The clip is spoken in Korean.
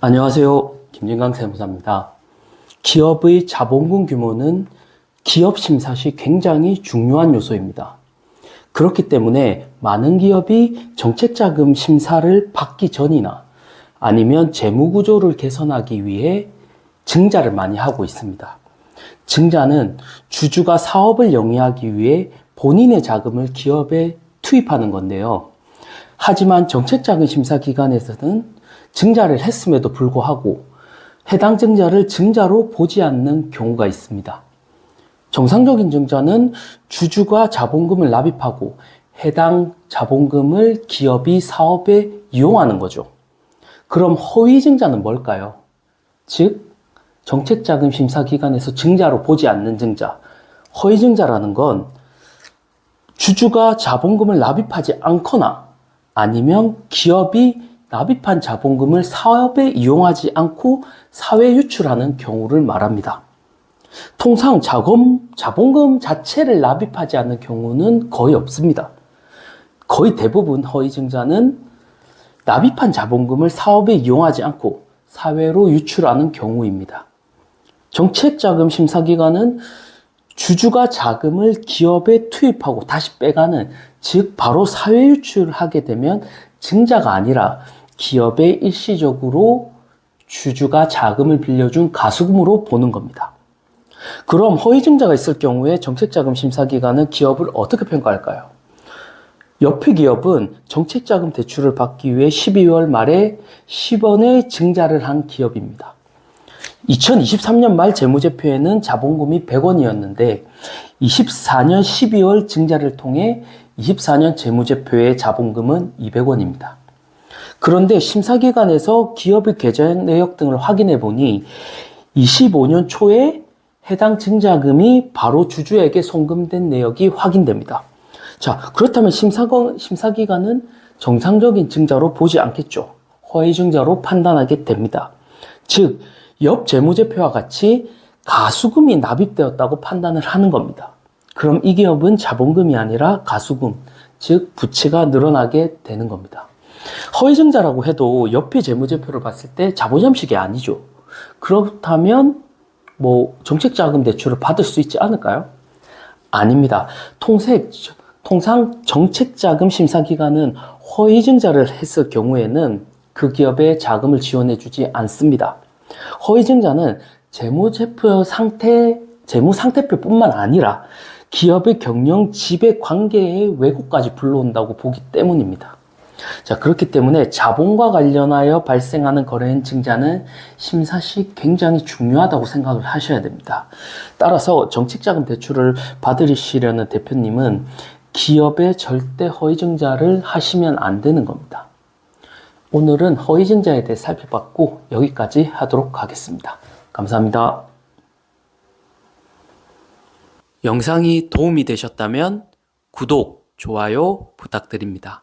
안녕하세요. 김진강 세무사입니다. 기업의 자본금 규모는 기업 심사 시 굉장히 중요한 요소입니다. 그렇기 때문에 많은 기업이 정책자금 심사를 받기 전이나 아니면 재무구조를 개선하기 위해 증자를 많이 하고 있습니다. 증자는 주주가 사업을 영위하기 위해 본인의 자금을 기업에 투입하는 건데요. 하지만 정책자금 심사 기관에서는 증자를 했음에도 불구하고 해당 증자를 증자로 보지 않는 경우가 있습니다. 정상적인 증자는 주주가 자본금을 납입하고 해당 자본금을 기업이 사업에 이용하는 거죠. 그럼 허위 증자는 뭘까요? 즉, 정책자금 심사기관에서 증자로 보지 않는 증자. 허위 증자라는 건 주주가 자본금을 납입하지 않거나 아니면 기업이 납입한 자본금을 사업에 이용하지 않고 사회 유출하는 경우를 말합니다. 통상 자금, 자본금 자체를 납입하지 않는 경우는 거의 없습니다. 거의 대부분 허위증자는 납입한 자본금을 사업에 이용하지 않고 사회로 유출하는 경우입니다. 정책자금 심사기관은 주주가 자금을 기업에 투입하고 다시 빼가는 즉 바로 사회 유출을 하게 되면 증자가 아니라 기업에 일시적으로 주주가 자금을 빌려준 가수금으로 보는 겁니다. 그럼 허위증자가 있을 경우에 정책자금 심사기관은 기업을 어떻게 평가할까요? 옆의 기업은 정책자금 대출을 받기 위해 12월 말에 10원의 증자를 한 기업입니다. 2023년 말 재무제표에는 자본금이 100원이었는데 24년 12월 증자를 통해 24년 재무제표의 자본금은 200원입니다. 그런데 심사기관에서 기업의 계좌 내역 등을 확인해 보니 25년 초에 해당 증자금이 바로 주주에게 송금된 내역이 확인됩니다. 자, 그렇다면 심사관, 심사기관은 정상적인 증자로 보지 않겠죠. 허위 증자로 판단하게 됩니다. 즉, 옆 재무제표와 같이 가수금이 납입되었다고 판단을 하는 겁니다. 그럼 이 기업은 자본금이 아니라 가수금, 즉 부채가 늘어나게 되는 겁니다. 허위증자라고 해도 옆의 재무제표를 봤을 때 자본점식이 아니죠. 그렇다면 뭐 정책자금 대출을 받을 수 있지 않을까요? 아닙니다. 통색, 통상 정책자금 심사기관은 허위증자를 했을 경우에는 그 기업에 자금을 지원해주지 않습니다. 허위증자는 재무제표 상태, 재무 상태표뿐만 아니라 기업의 경영 지배 관계의 왜곡까지 불러온다고 보기 때문입니다. 자, 그렇기 때문에 자본과 관련하여 발생하는 거래인 증자는 심사 시 굉장히 중요하다고 생각을 하셔야 됩니다. 따라서 정책자금 대출을 받으시려는 대표님은 기업의 절대 허위증자를 하시면 안 되는 겁니다. 오늘은 허위증자에 대해 살펴봤고 여기까지 하도록 하겠습니다. 감사합니다. 영상이 도움이 되셨다면 구독, 좋아요 부탁드립니다.